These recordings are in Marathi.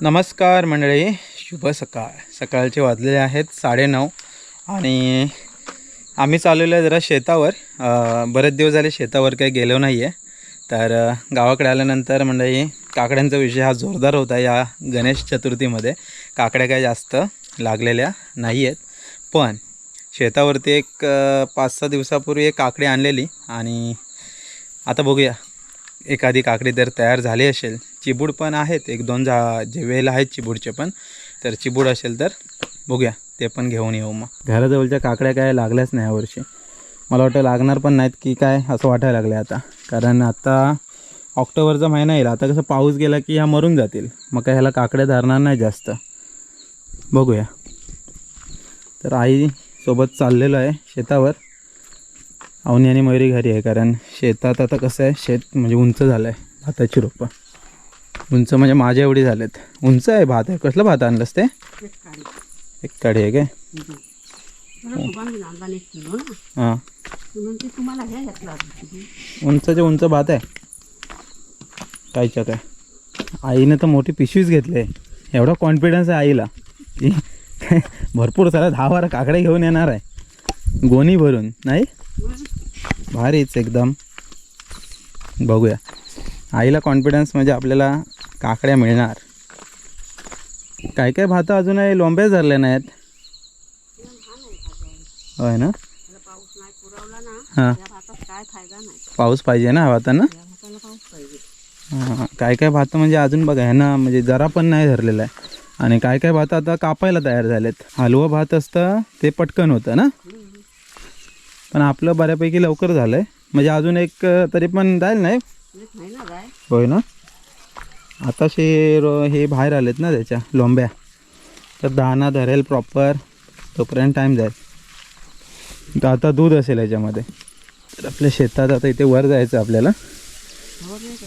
नमस्कार मंडळी शुभ सकाळ. सकाळचे वाजलेले आहेत साडेनऊ आणि आम्ही चाललेलो आहे जरा शेतावर. बरेच दिवस झाले शेतावर काही गेलो नाही आहे तर गावाकडे आल्यानंतर मंडळी काकड्यांचा विषय हा जोरदार होता या गणेश चतुर्थीमध्ये. काकड्या काही जास्त लागलेल्या नाही आहेत पण शेतावरती एक पाच सहा दिवसापूर्वी एक काकडी आणलेली आणि आता बघूया एखादी काकडी जर तयार झाली असेल. चिबूड पण आहेत. एक दोन झा जे वेल आहेत चिबूडचे पण. तर चिबूड असेल तर बघूया. ते पण घेऊन येऊ मग. घराजवळच्या काकड्या काय लागल्याच नाही यावर्षी. मला वाटतं लागणार पण नाहीत की काय असं वाटायला लागलं आता. कारण आता ऑक्टोबरचा महिना येईल. आता कसं पाऊस गेला की ह्या मरून जातील. मग काय ह्याला काकड्या धरणार नाही जास्त. बघूया. तर आई सोबत चाललेलो आहे शेतावर. अवनी आणि मयुरी घरी आहे. कारण शेतात आता कसं आहे शेत म्हणजे उंच झालं आहे भाताची रोपं. उंच म्हणजे माझ्या एवढी झालेत. उंच आहे भात आहे. कसलं भात आणलंस ते? एक काडी आहे काय? हां. उंचच्या उंच भात आहे. कायच्या काय? आईनं तर मोठी पिशवीच घेतली आहे. एवढा कॉन्फिडन्स आहे आईला. की भरपूर सारा दहा बारा काकड्या घेऊन येणार आहे. गोणी भरून नाही? भारीच एकदम. बघूया. आईला कॉन्फिडन्स म्हणजे आपल्याला काकड्या मिळणार. काय काय भातं अजूनही लोंब्याच धरल्या नाहीत? होय ना? हां. पाऊस पाहिजे ना भातांना? हां काय काय भात म्हणजे अजून बघा ह्यांना म्हणजे जरा पण नाही धरलेलं आहे. आणि काय काय भात आता कापायला तयार झालेत. हलवं भात असतं ते पटकन होतं ना? पण आपलं बऱ्यापैकी लवकर झालं आहे म्हणजे अजून एक तरी पण जाईल नाही? होय ना? आताशे रो हे बाहेर आलेत ना त्याच्या लोंब्या. तर दाना धरेल प्रॉपर तोपर्यंत टाईम जाईल. तर आता दूध असेल याच्यामध्ये. तर आपल्या शेतात आता इथे वर जायचं आपल्याला.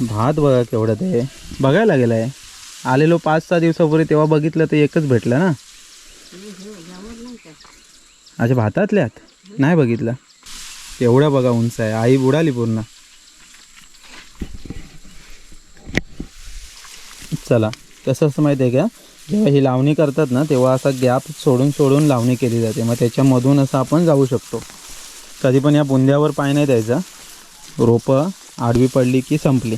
भात बघा केवढं ते. बघायला लागेल आहे. आलेलो पाच सहा दिवसापूर्वी तेव्हा बघितलं तर एकच भेटलं ना. अच्छा भातातल्यात? नाही बघितलं. एवढं बघा उंच आहे. आई बुडाली पूर्ण. चला. कसं असं माहिती आहे का? जेव्हा ही लावणी करतात ना तेव्हा असा गॅप सोडून सोडून लावणी केली जाते. मग त्याच्यामधून असं आपण जाऊ शकतो. कधी पण या बुंद्यावर पाय नाही द्यायचा. रोपं आडवी पडली की संपली.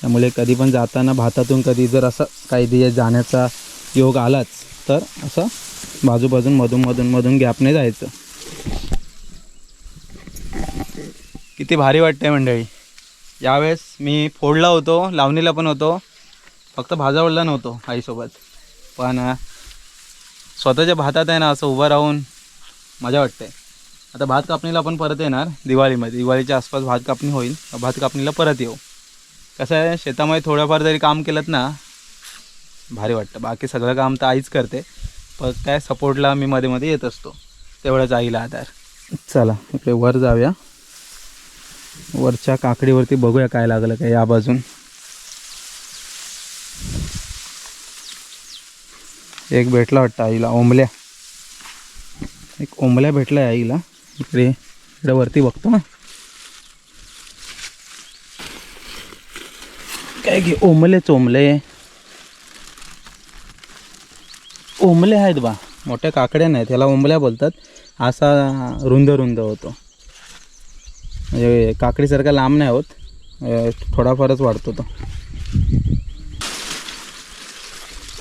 त्यामुळे कधी पण जाताना भातातून कधी जर असं काही दिवस जाण्याचा योग आलाच तर असं बाजूबाजून मधून मधून मधून गॅपने जायचं. किती भारी वाटते मंडळी. यावेळेस मी फोडला होतो लावणीला पण होतो. फक्त भाजावडला नव्हतो आईसोबत. पण स्वतःच्या भातात आहे ना असं उभं राहून मजा वाटते. आता भात कापणीला आपण परत येणार दिवाळीमध्ये. दिवाळीच्या आसपास भात कापणी होईल. भात कापणीला परत येऊ. कसं आहे शेतामध्ये थोडंफार जरी काम केलं ना भारी वाटतं. बाकी सगळं काम तर आईच करते. पण काय सपोर्टला मी मध्ये मध्ये येत असतो. तेवढंच आईला आधार. चला इकडे वर जाऊया. वरच्या काकडीवरती बघूया काय लागलं काय या बाजून. एक भेटला वाटतं आईला ओंबल्या एक ओंबल्या भेटला आहे आईला. इकडे इकडे वरती बघतो ना. काय घे ओंबलेच ओंबले ओंबले आहेत बा. मोठ्या काकड्या नाहीत ह्याला ओंबल्या बोलतात. असा रुंद रुंद होतो. म्हणजे काकडीसारखा लांब नाही होत. थोडाफारच वाढतो तो.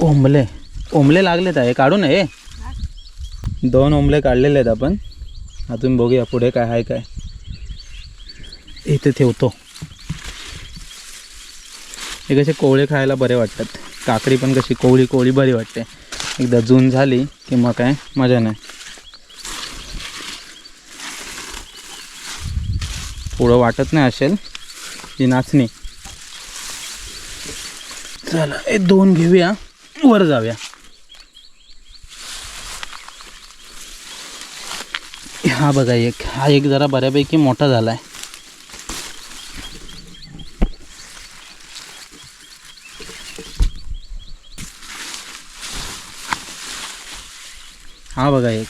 ओंबले ओंबले लागलेत आहे काढू नये दोन ओंबले काढलेले आहेत आपण. अजून बघूया पुढे काय आहे काय. इथे ठेवतो. हे कसे कोवळे खायला बरे वाटतात. काकडी पण कशी कोवळी कोवळी बरी वाटते. एकदा जून झाली की मग काय मजा नाही. पुढं वाटत नाही असेल ही नाचणी. चला हे दोन घेऊया. वर जाऊया. हा बघा एक हा एक जरा बऱ्यापैकी मोठा झाला आहे हा बघा एक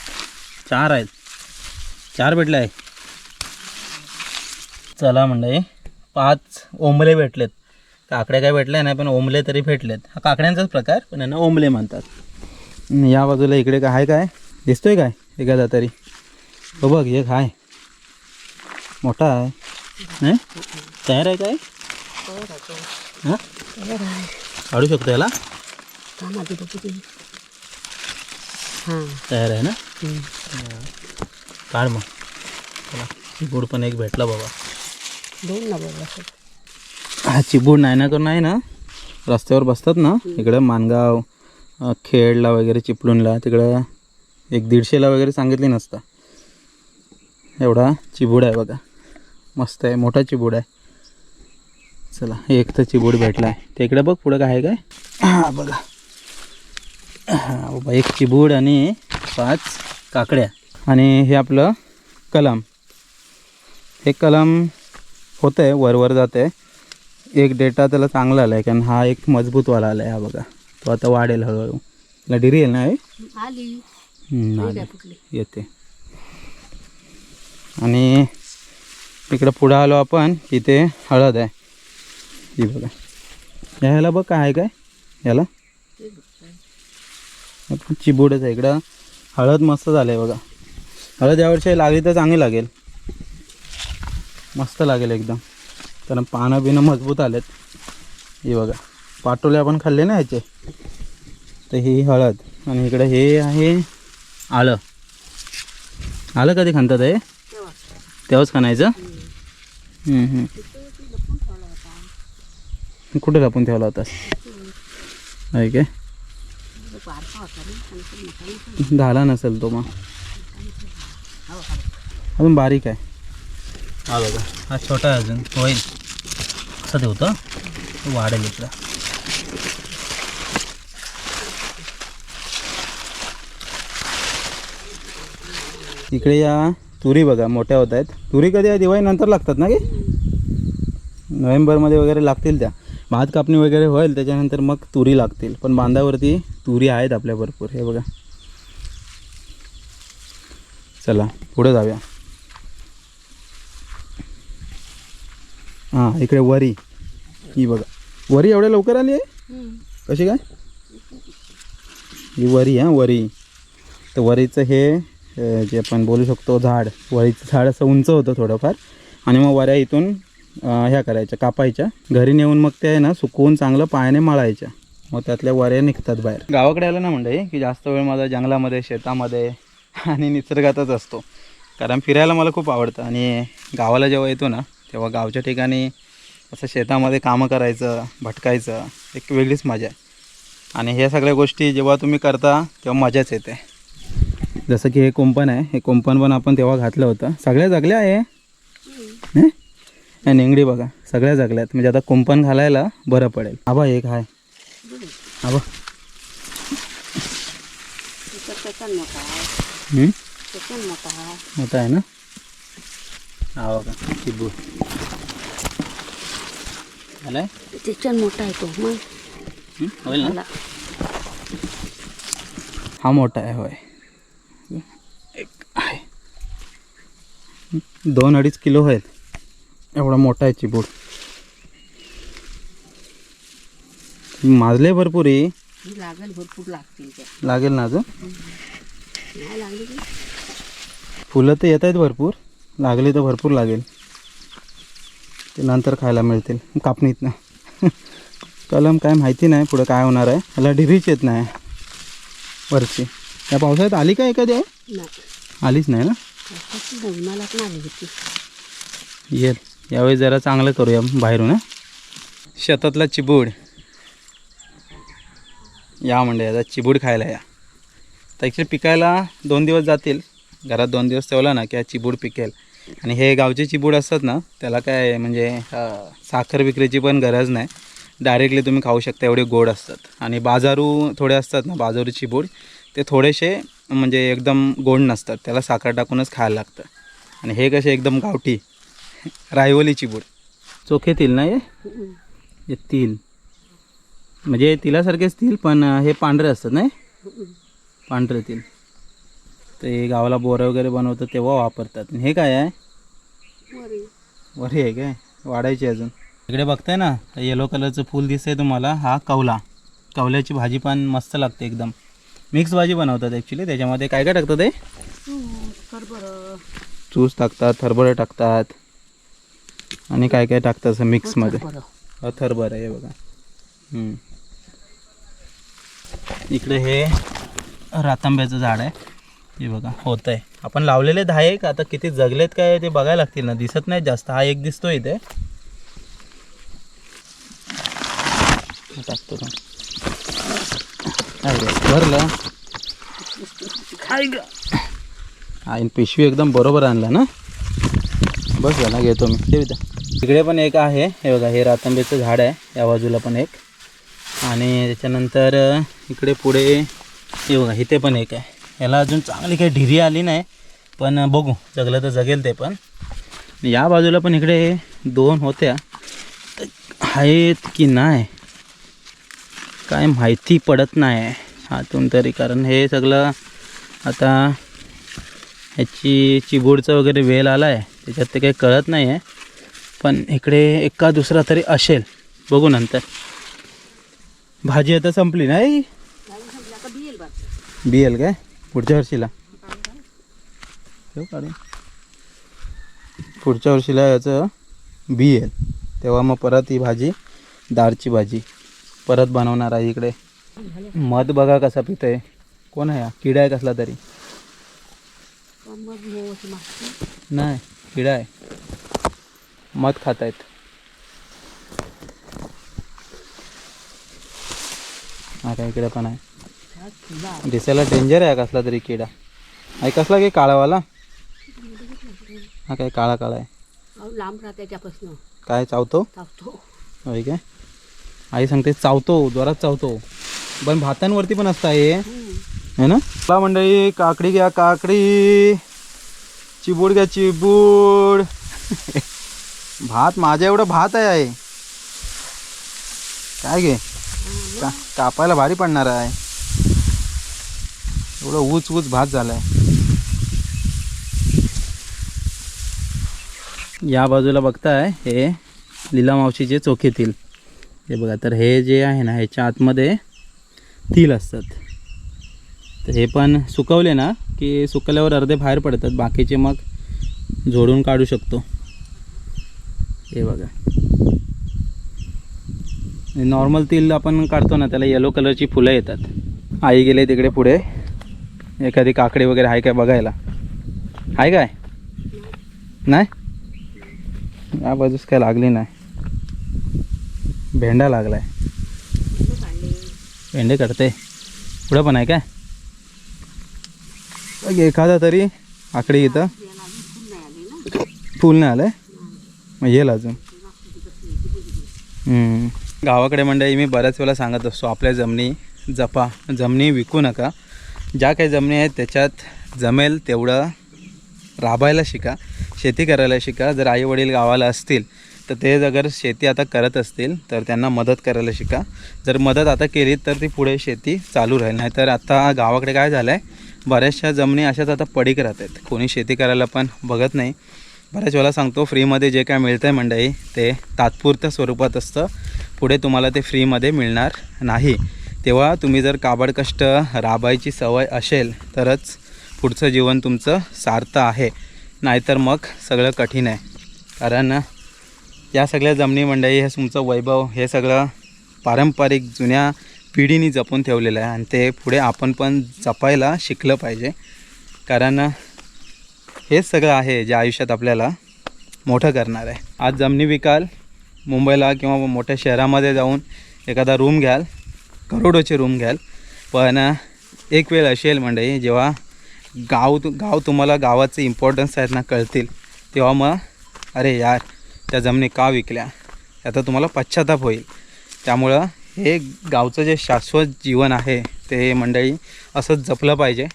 चार आहेत. चार भेटले आहे. चला म्हणजे पाच ओंबले भेटलेत. काकड्या काय भेटल्या नाही पण ओमले तरी भेटलेत. हा काकड्यांचाच प्रकार? पण यांना ओमले म्हणतात. या बाजूला इकडे काय आहे काय? दिसतोय काय? एखादा तरी हो बघ एक आहे मोठा आहे नाही? तयार आहे काय? हां? काढू शकतो याला? हां तयार आहे ना? काढ मग. चला चिबूड पण एक भेटला बाबा. दोन ना बरोबर हा चिबूड नाही ना करून नाही ना? रस्त्यावर बसतात ना? इकडं मानगाव खेडला वगैरे चिपळूणला तिकडं एक दीडशेला वगैरे सांगितली नसतं. एवढा चिबूड आहे बघा. मस्त आहे मोठा चिबूड आहे. चला एक तर चिबूड भेटला आहे तिकडं बघ पुढं काय आहे काय. हां बघा. हां बाबा एक चिबूड आणि पाच काकड्या. आणि हे आपलं कलम. हे कलम होतं आहे वरवर जात आहे एक डेटा त्याला चांगला आला आहे कारण हा एक मजबूतवाला आला आहे हा बघा. तो आता वाढेल हळूहळू. त्याला डिरी येईल ना हे येते. आणि इकडं पुढं आलो आपण इथे हळद आहे. ही बघा. ह्याला बघ काय आहे काय? याला? चिबूडच आहे इकडं. हळद मस्त झालं आहे बघा. हळद यावर्षी लागली तर चांगली लागेल. मस्त लागेल एकदम. कारण पानं बिनं मजबूत आलेत. हे बघा पाटोले आपण खाल्ले ना ह्याचे तर ही हळद आणि इकडं हे आहे आलं. आलं कधी खाणतात हे? तेव्हाच खाणायचं? कुठे लपून ठेवला होतास आहे काय? झाला नसेल तो मग. अजून बारीक आहे. हा बघा. हा छोटा आहे अजून. होईल. असं ठेवतो तो. वाढेल इकडं. इकडे या तुरी बघा. मोठ्या होत आहेत. तुरी कधी या दिवाळी नंतर लागतात ना की? नोव्हेंबरमध्ये वगैरे लागतील त्या. भात कापणी वगैरे होईल त्याच्यानंतर मग तुरी लागतील. पण बांधावरती तुरी आहेत आपल्या भरपूर. हे बघा. चला पुढे जाऊया. हां इकडे वरी. ही बघा. वरी एवढ्या लवकर आली आहे? कशी काय? ही वरी हां वरी. तर वरीचं हे जे आपण बोलू शकतो झाड. वरीचं झाड असं उंच होतं थोडंफार. आणि मग वऱ्या इथून ह्या करायच्या कापायच्या. घरी नेऊन मग ते आहे ना सुकवून चांगलं पायाने मळायच्या. मग त्यातल्या वऱ्या निघतात बाहेर. गावाकडे आलं ना म्हणजे की जास्त वेळ माझा जंगलामध्ये शेतामध्ये आणि निसर्गातच असतो. कारण फिरायला मला खूप आवडतं. आणि गावाला जेव्हा येतो ना तेव्हा गावच्या ठिकाणी असं शेतामध्ये कामं करायचं भटकायचं एक वेगळीच मजा आहे. आणि ह्या सगळ्या गोष्टी जेव्हा तुम्ही करता तेव्हा मजाच येते. जसं की हे कुंपण आहे हे कुंपण पण आपण तेव्हा घातलं होतं. सगळ्या जगल्या आहे हं? या निंगडी बघा सगळ्या जगल्यात. म्हणजे आता कुंपण घालायला बरं पडेल. आबा एक आहे. आबा हं? मोठा आहे ना? हा चिबू आलाय मोठा आहे तो. मग. हं? होईल ना? आला. हा मोठा आहे होय. एक आहे. दोन अडीच किलो आहेत. एवढा मोठा आहे चिबूड माजले भरपूर ही ही लागेल भरपूर लागतील लागेल ना अजून? की फुलं तर येत आहेत भरपूर. लागली तर भरपूर लागेल. ते नंतर खायला मिळतील. कापणीत ना. कलम काय माहिती नाही पुढं काय होणार आहे. मला ढिरीच येत नाही. वरची. या पावसाळ्यात आली का एखादी आहे आलीच नाही ना? येईल यावेळी जरा चांगलं करूया बाहेरून? शेतातला चिबूड. या म्हणजे आता चिबूड खायला या. तर ॲक्च्युली पिकायला दोन दिवस जातील. घरात दोन दिवस ठेवला ना की हा चिबूड पिकेल. आणि हे गावचे चिबूड असतात ना त्याला काय म्हणजे साखर विक्रीची पण गरज नाही. डायरेक्टली तुम्ही खाऊ शकता एवढे गोड असतात. आणि बाजारू थोडे असतात ना बाजारू चिबूड ते थोडेसे म्हणजे एकदम गोड नसतात. त्याला साखर टाकूनच खायला लागतं. आणि हे कसे एकदम गावठी रायवली चिबूड. चोखेतील ना हे? हम्म. तिल. म्हणजे तिलासारखेच तिल पण हे पांढरे असतात नाही पांढरे तिल. ते गावाला बोरं वगैरे बनवतात तेव्हा वापरतात. हे काय आहे? वरी. आहे काय? वाढायची अजून. इकडे बघताय ना येलो कलरचं फूल दिसतंय तुम्हाला. हा कवला. कवल्याची भाजी पण मस्त लागते एकदम. मिक्स भाजी बनवतात ॲक्च्युली त्याच्यामध्ये काय काय टाकतात ते? चूस टाकतात हरभरे टाकतात. आणि काय काय टाकतात असं मिक्समध्ये हा थरभर आहे हे बघा. हम्म. इकडे हे रातांब्याचं झाड आहे. हे बघा होत आहे आपण लावलेले दहा एक आता किती जगलेत काय ते बघायला लागतील ना. दिसत नाही जास्त. हा एक दिसतो इथे. टाकतो काय भरलं. खाय पिशवी एकदम बरोबर आणला ना. बस झाला घेतो मी. ठेव इथं. इकडे पण एक आहे. हे बघा हे रातंबेचं झाड आहे. या बाजूला पण एक. आणि त्याच्यानंतर इकडे पुढे हे बघा इथे पण एक आहे. याला अजून चांगली काही ढिरी आली नाही पण बघू जगलं तर जगेल ते पण. या बाजूला पण इकडे दोन होत्या. आहेत की नाही? काय माहिती पडत नाही. आतून तरी कारण हे सगळं आता ह्याची चिबूडचं वगैरे वेल आला आहे त्याच्यात ते काही कळत नाही आहे पण इकडे एका दुसरा तरी असेल. बघू नंतर. भाजी आता संपली नाही? आता बिल बघ बी एल काय? पुढच्या वर्षीला. ठेव काढून पुढच्या वर्षीला याचं बी येईल तेव्हा मग परत ही भाजी दारची भाजी परत बनवणार आहे इकडे. मध बघा कसा पितोय. कोण आहे किडा आहे कसला तरी. नाही किडा आहे. मध खात आहेत हा इकडे पण आहे. दिसायला डेंजर आहे कसला तरी किडा. आहे कसला काही काळावाला? हा काय काळा काळा आहे. लांब राहते त्यापासून काय चावतो? तापतो होय काय? आई सांगते चावतो जोरात चावतो. पण भातांवरती पण असतं आहे है ना? चला मंडळी काकडी घ्या काकडी. चिबूड घ्या चिबूड. भात माझ्या एवढं भात आहे. काय घे? का कापायला भारी पडणार आहे. एवढं ऊच ऊच भात झालाय. या बाजूला बघताय हे लीला मावशीचे चोखे तील हे बघा तर हे जे आहे ना ह्याच्या आतमध्ये तिल असतात. तर हे पण सुकवले ना की सुकल्यावर अर्धे बाहेर पडतात बाकीचे मग जोडून काढू शकतो. हे बघा. नॉर्मल तील आपण काढतो ना त्याला येलो कलरची फुलं येतात. आई गेले तिकडे पुढे. एखादी काकडी वगैरे आहे काय बघायला? आहे काय? नाही? या बाजूस काय लागली नाही. भेंडा लागलाय. भेंडे काढते पुढं पण आहे काय? बघ, एखादा तरी आकडी इथं. फुल नाही आलंय? मग येईल अजून. गावाकडे मंडळी मी बऱ्याच वेळा सांगत असतो आपल्या जमिनी जपा जमिनी विकू नका. ज्या काही जमिनी आहेत त्याच्यात जमेल तेवढं राबायला शिका शेती करायला शिका. जर आई वडील गावाला असतील तर ते अगर शेती आता करत असतील तर त्यांना मदत करायला शिका. जर मदत आता केली तर ती पुढे शेती चालू राहील. नाहीतर आता गावाकडे काय झालं आहे बऱ्याचशा जमिनी अशाच आता पडीक राहत आहेत कोणी शेती करायला पण बघत नाही. बऱ्याच वेळा सांगतो फ्रीमध्ये जे काय मिळतं आहे मंडळी ते तात्पुरत्या स्वरूपात असतं. पुढे तुम्हाला ते फ्रीमध्ये मिळणार नाही. तेव्हा तुम्ही जर काबड कष्ट राबायची सवय असेल तरच पुढचं जीवन तुमचं सार्थ आहे. नाहीतर मग सगळं कठीण आहे. कारण या सगळ्या जमिनी मंडळी हे तुमचं वैभव हे सगळं पारंपरिक जुन्या पिढीने जपून ठेवलेलं आहे आणि ते पुढे आपण पण जपायला शिकलं पाहिजे. कारण हेच सगळं आहे जे आयुष्यात आपल्याला मोठं करणार आहे. आज जमिनी विकाल मुंबईला किंवा मोठ्या शहरामध्ये जाऊन एखादा रूम घ्याल करोडोचे रूम घ्याल. पण एक वेळ असेल मंडळी जेव्हा गाव तु गाव तुम्हाला गावाचे इम्पॉर्टन्स आहेत ना कळतील तेव्हा मग अरे यार त्या जमिनी का विकल्या? याचा तुम्हाला पश्चाताप होईल. त्यामुळं हे गावचं जे शाश्वत जीवन आहे ते मंडळी असंच जपलं पाहिजे.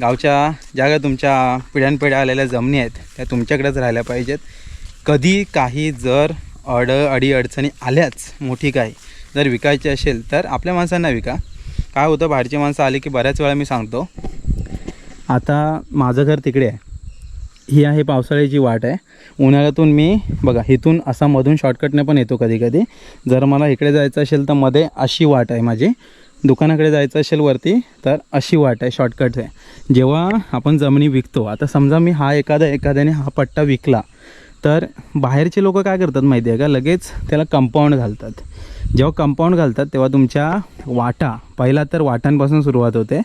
गावच्या ज्या काही तुमच्या पिढ्यानपिढ्या आलेल्या जमिनी आहेत त्या तुमच्याकडेच राहिल्या पाहिजेत. कधी काही जर अड अडीअडचणी आल्याच मोठी काही जर विकायची असेल तर आपल्या माणसांना विका. काय होतं बाहेरची माणसं आली की बऱ्याच वेळा मी सांगतो. आता माझं घर तिकडे आहे. ही आहे पावसाळ्याची वाट आहे. उन्हाळ्यातून मी बघा इथून असा मधून शॉर्टकटने पण येतो कधी कधी जर मला इकडे जायचं असेल तर मध्ये अशी वाट आहे माझी. दुकानाकडे जायचं असेल वरती तर अशी वाट आहे शॉर्टकट आहे. जेव्हा आपण जमिनी विकतो आता समजा मी हा एखादा एखाद्याने हा पट्टा विकला तर बाहेरचे लोक काय करतात माहिती आहे का? लगेच त्याला कंपाऊंड घालतात. जेव्हा कंपाऊंड घालतात तेव्हा तुमच्या वाटा पहिला तर वाटांपासून सुरुवात होते.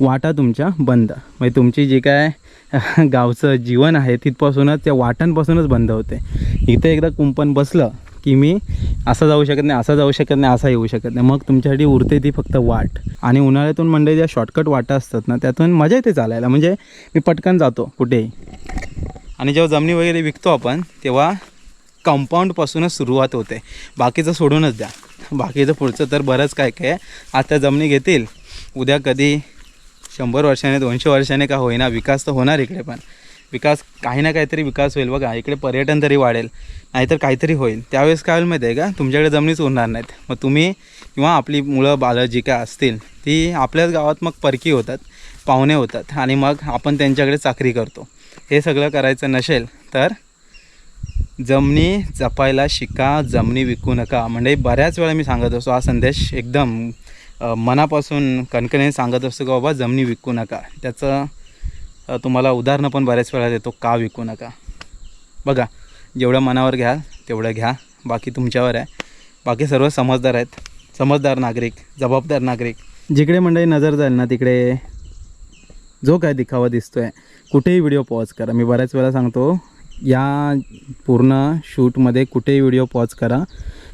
वाटा तुमच्या बंद. म्हणजे तुमची जी काय गावचं जीवन आहे तिथपासूनच त्या वाटांपासूनच बंद होते. इथे एकदा कुंपण बसलं की मी असं जाऊ शकत नाही असं जाऊ शकत नाही असा येऊ शकत नाही. मग तुमच्यासाठी उरते ती फक्त वाट. आणि उन्हाळ्यातून म्हणजे ज्या शॉर्टकट वाटा असतात ना त्यातून मजा येते चालायला. म्हणजे मी पटकन जातो कुठेही. आणि जेव्हा जमिनी वगैरे विकतो आपण तेव्हा कंपाऊंडपासूनच सुरुवात होते. बाकीचं सोडूनच द्या. बाकीचं पुढचं तर बरंच काय काय आता जमिनी घेतील. उद्या कधी शंभर वर्षाने दोनशे वर्षाने का होईना विकास तर होणार इकडे पण. विकास काही ना काहीतरी विकास होईल बघा. इकडे पर्यटन तरी वाढेल. नाहीतर काहीतरी होईल. त्यावेळेस काय होईल माहिती आहे का? तुमच्याकडे जमिनीच उरणार नाहीत. मग तुम्ही किंवा आपली मुलं बालं जी काय असतील ती आपल्याच गावात मग परकी होतात पाहुणे होतात. आणि मग आपण त्यांच्याकडे चाकरी करतो. हे सगळं करायचं नसेल तर जमिनी जपायला शिका जमिनी विकू नका. म्हणजे बऱ्याच वेळा मी सांगत असतो हा संदेश एकदम मनापासून कणकणीने सांगत असतो की बाबा जमिनी विकू नका. त्याचं तुम्हाला उदाहरणं पण बऱ्याच वेळा देतो का विकू नका. बघा जेवढं मनावर घ्याल तेवढं घ्या. बाकी तुमच्यावर आहे. बाकी सर्व समजदार आहेत. समजदार नागरिक जबाबदार नागरिक. जिकडे मंडळी नजर जाईल ना तिकडे जो काय दिखावा दिसतो आहे कुठेही व्हिडिओ पॉज करा. मी बऱ्याच वेळा सांगतो या पूर्ण शूटमध्ये कुठेही व्हिडिओ पॉज करा.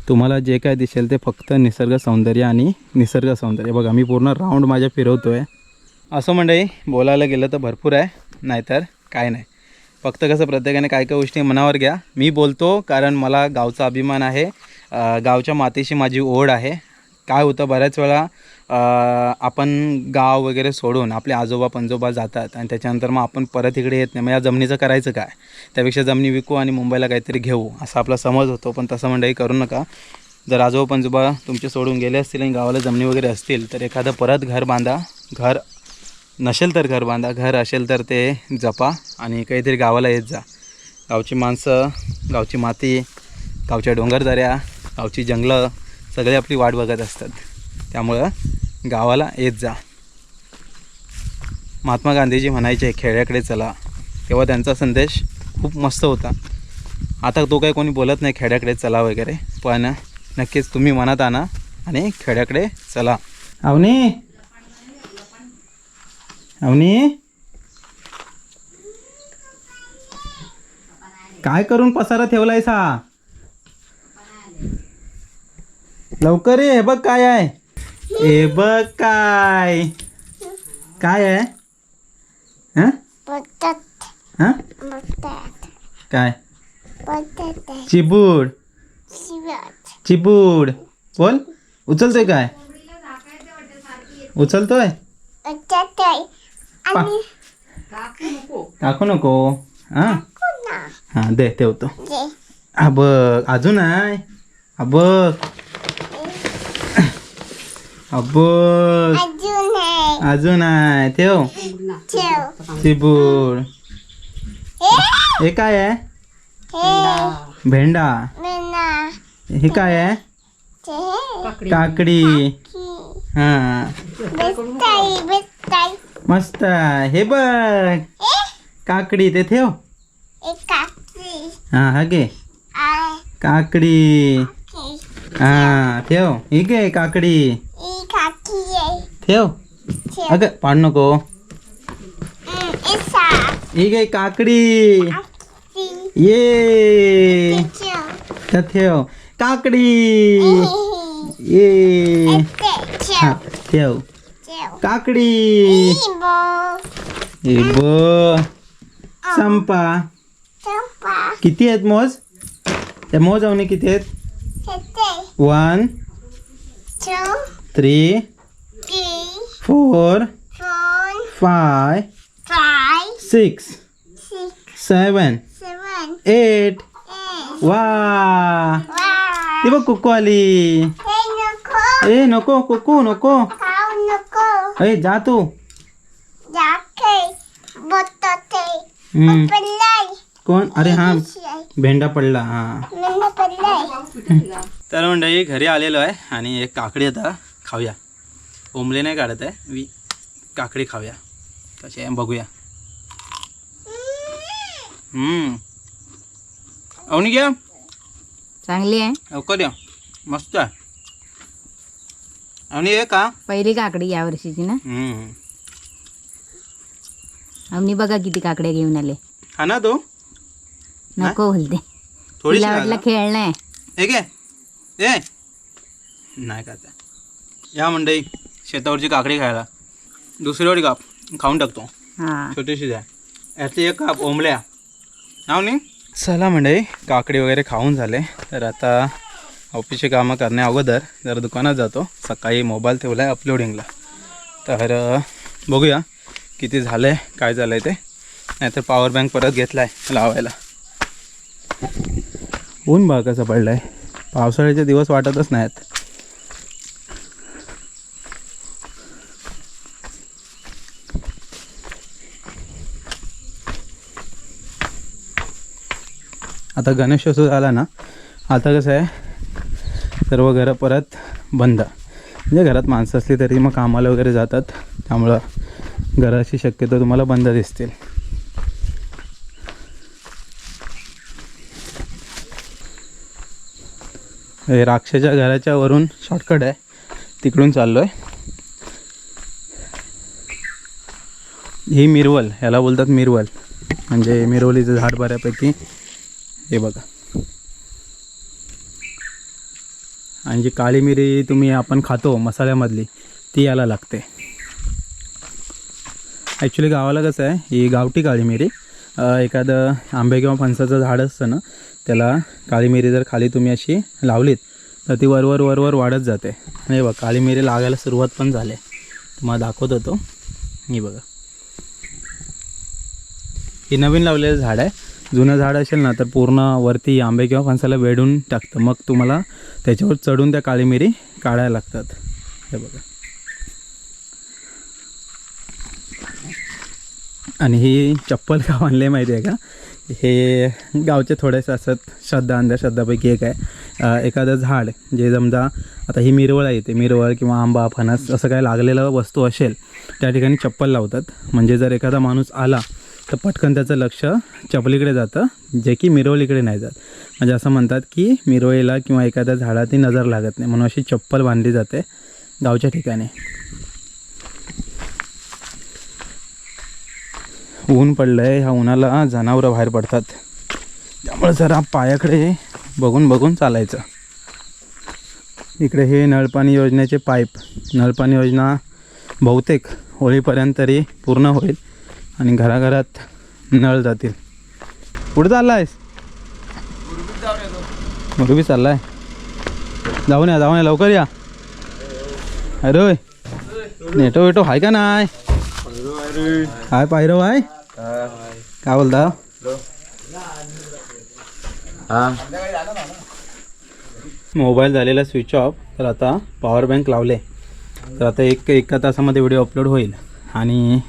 तुम्हाला जे काय दिसेल ते फक्त निसर्ग सौंदर्य आणि निसर्ग सौंदर्य. बघा मी पूर्ण राऊंड माझ्या फिरवतो आहे असं मंडळी बोलायला गेलं तर भरपूर आहे. नाहीतर काय नाही. फक्त कसं प्रत्येकाने काय काय गोष्टी मनावर घ्या. मी बोलतो कारण मला गावचा अभिमान आहे. गावच्या मातीशी माझी ओढ आहे. काय होतं बऱ्याच वेळा आपण गाव वगैरे सोडून आपले आजोबा पंजोबा जातात आणि त्याच्यानंतर मग आपण परत इकडे येत नाही. मग या जमिनीचं करायचं काय? त्यापेक्षा जमिनी विकू आणि मुंबईला काहीतरी घेऊ असा आपला समज होतो. पण तसं मंडळी करू नका. जर आजोबा पंजोबा तुमचे सोडून गेले असतील आणि गावाला जमिनी वगैरे असतील तर एखादं परत घर बांधा. घर नसेल तर घर बांधा. घर असेल तर ते जपा आणि काहीतरी गावाला येत जा. गावची माणसं गावची माती गावच्या डोंगरदऱ्या गावची जंगलं सगळे आपली वाट बघत असतात. त्यामुळं गावाला येत जा. महात्मा गांधीजी म्हणायचे खेड्याकडे चला. तेव्हा त्यांचा संदेश खूप मस्त होता. आता तो काही कोणी बोलत नाही खेड्याकडे चला वगैरे. पण नक्कीच तुम्ही मनात आणा आणि खेड्याकडे चला. अवनी? अवनी? काय करून पसारा ठेवलायस? हा लवकर ये हे बघ काय आहे. हे बघ काय. काय आहे? हं? हं? काय? चिबूड. चिबूड. बोल उचलतोय काय? उचलतोय? टाकू नको. हा? हा दे ठेवतो. हा बघ अजून आहे. हा बघ. हा बघ अजून आहे. अजून आहे. ठेव. ठेव. चिबूड हे? हे काय आहे? हे. भेंडा. मेना हे काय आहे? ते काकडी. की हा. बेस्ताई बेस्ताई. मस्त आहे. हे बघ. हे? काकडी ते ठेव. एक काकी. हा हा घे. आय काकडी. की हा ठेव. ही घे काकडी. ई काकी आहे ठेव ठेव अगं पाड नको हम्म, इसा ही घे काकडी ती ये ठेव त्या ठेव काकडी ये ते हा ठेव ठेव ठेव काकडी इबो हे ब संपा चंपा किती आहेत मोज त्या मोज अवनी किती आहेत तेते one two three seven seven eight eight वा. वा. ती बघ कुकू आली हे नको. ए नको कुकू नको. खाऊ नको. ए जा तू. जाके बटाटे हम्म. कोण? अरे हा. भेंडा पडला हा. तर मंडळी घरी आलेलो आहे आणि एक काकडी आता खाऊया. ओमले नाही काढत आहे. वी काकडी खाऊया. कशी आहे बघूया. हम्म. अवनी घ्या. चांगली आहे. लवकर द्या मस्त आहे. आणि हे का? पहिली काकडी या वर्षीची ना? हम्म. आम्ही बघा किती काकड्या घेऊन आले. हा ना तो. नको बोलते. तिला वाटलं. खेळणं आहे. ए नाही का आता या मंडई शेतावरची काकडी खायला. दुसरी वाटी काप खाऊन टाकतो. हा. छोटीशी द्या. यातली एक काप ओंबल्या नाव नाही चला मंडई काकडी वगैरे खाऊन झाले. तर आता ऑफिसची कामं करण्या अगोदर जरा दुकानात जातो. सकाळी मोबाईल ठेवला आहे अपलोडिंगला तर बघूया किती झालं आहे काय झालं आहे ते. नाहीतर पॉवर बँक परत घेतला आहे लावायला. ऊन बघा कसं पडलं आहे पावसाळ्याचे दिवस वाटतच नाहीत. आता गणेशोत्सव झाला ना आता कसं आहे सर्व घरं परत बंद. म्हणजे घरात माणसं असली तरी मग कामाला वगैरे जातात त्यामुळं घराची शक्यतो तुम्हाला बंद दिसतील. हे राक्षाच्या घराच्या वरून शॉर्टकट आहे तिकडून चाललो आहे ही मिरवल ह्याला बोलतात मिरवल. म्हणजे मिरवलीचं झाड बऱ्यापैकी हे बघा. आणि जी काळी मिरी तुम्ही आपण खातो मसाल्यामधली ती याला लागते. ॲक्च्युली गावाला कसं आहे ही गावठी काळी मिरी एखादं आंबे किंवा फणसाचं झाड असतं ना त्याला काळी मिरी जर खाली तुम्ही अशी लावलीत तर ती वरवर वरवर वाढत जाते. हे बघा काळी मिरी लागायला सुरुवात पण झाली तुम्हाला दाखवत होतो. ही बघा. ही नवीन लावलेलं झाड आहे. जुनं झाड असेल ना तर पूर्ण वरती आंबे किंवा फणसाला वेढून टाकतं. मग तुम्हाला त्याच्यावर चढून त्या काळी मिरी काढायला लागतात. हे बघा. आणि ही चप्पल का आणले माहिती आहे का? हे गावचे थोडेसे असत श्रद्धा अंधश्रद्धापैकी एक आहे. एखादं झाड जे समजा आता ही मिरवळ आहे ते मिरवळ किंवा आंबा फणस असं काय लागलेलं वस्तू असेल त्या ठिकाणी चप्पल लावतात. म्हणजे जर एखादा माणूस आला तर पटकन त्याचं लक्ष चपलीकडे जातं जे की मिरवलीकडे नाही जात. म्हणजे असं म्हणतात की मिरवळीला किंवा एखाद्या झाडाची नजर लागत नाही म्हणून अशी चप्पल बांधली जाते गावच्या ठिकाणी. ऊन पडलं आहे ह्या उन्हाला जनावरं बाहेर पडतात. त्यामुळे जरा पायाकडे बघून बघून चालायचं. इकडे हे नळपाणी योजनेचे पाईप. नळपाणी योजना बहुतेक होळीपर्यंत तरी पूर्ण होईल. आणि घराघरात नळ जातील. कुठं चालला आहेस मुरबी चालला आहे जाऊन या जाऊन या लवकर या. अरे होय. नेटो वेटो आहे का नाही काय पायरो आहे काय बोलता? मोबाईल झालेला स्विच ऑफ तर आता पॉवर बँक लावले. तर आता एक एका तासामध्ये व्हिडिओ अपलोड होईल. आणि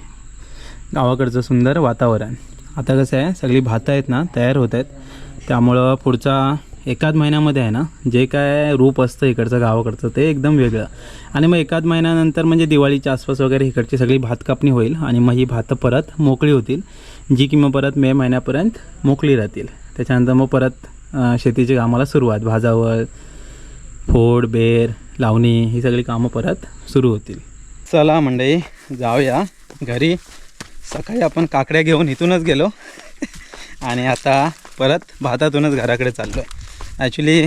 गावाकडचं सुंदर वातावरण. आता कसं आहे सगळी भातं आहेत ना तयार होत आहेत. त्यामुळं पुढचा एकाच महिन्यामध्ये आहे ना जे काय रूप असतं इकडचं गावाकडचं ते एकदम वेगळं. आणि मग एकाच महिन्यानंतर म्हणजे दिवाळीच्या आसपास वगैरे इकडची सगळी भात कापणी होईल आणि मग ही भातं परत मोकळी होतील. जी की मग परत मे महिन्यापर्यंत मोकळी राहतील. त्याच्यानंतर मग परत शेतीची कामाला सुरुवात. भाजावळ फोड बेर लावणी ही सगळी कामं परत सुरू होतील. चला मंडळी जाऊया घरी. सकाळी आपण काकड्या घेऊन इथूनच गेलो. आणि आता परत भातातूनच घराकडे चाललो आहे ॲक्च्युली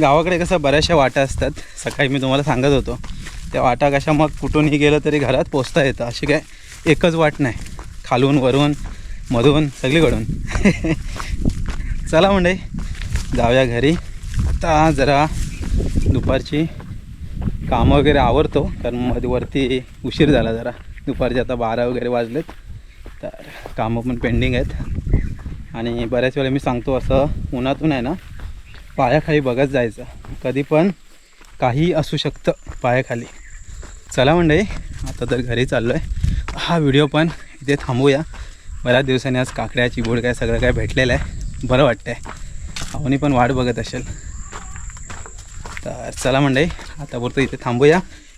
गावाकडे कसं बऱ्याचशा वाटा असतात. सकाळी मी तुम्हाला सांगत होतो. त्या वाटा कशा मग कुठूनही गेलं तरी घरात पोचता येतं. अशी काय एकच वाट नाही. खालून वरून मधून सगळीकडून. चला म्हणजे जाऊया घरी. आता जरा दुपारची कामं वगैरे आवरतो. कारण मध्ये वरती उशीर झाला जरा. दुपारचे आता बारा वगैरे वाजलेत. तर कामं पण पेंडिंग आहेत. आणि बऱ्याच वेळा मी सांगतो असं उन्हातून आहे ना पायाखाली बघत जायचं. कधी पण काही असू शकतं पायाखाली. चला म्हणजे आता तर घरी चाललो आहे हा व्हिडिओ पण इथे थांबूया. बऱ्याच दिवसांनी आज काकड्या चिबोड काय सगळं काय भेटलेलं आहे. बरं वाटतं आहे आवनी पण वाट बघत असेल. तर चला म्हणजे आता पुरतं इथे थांबूया.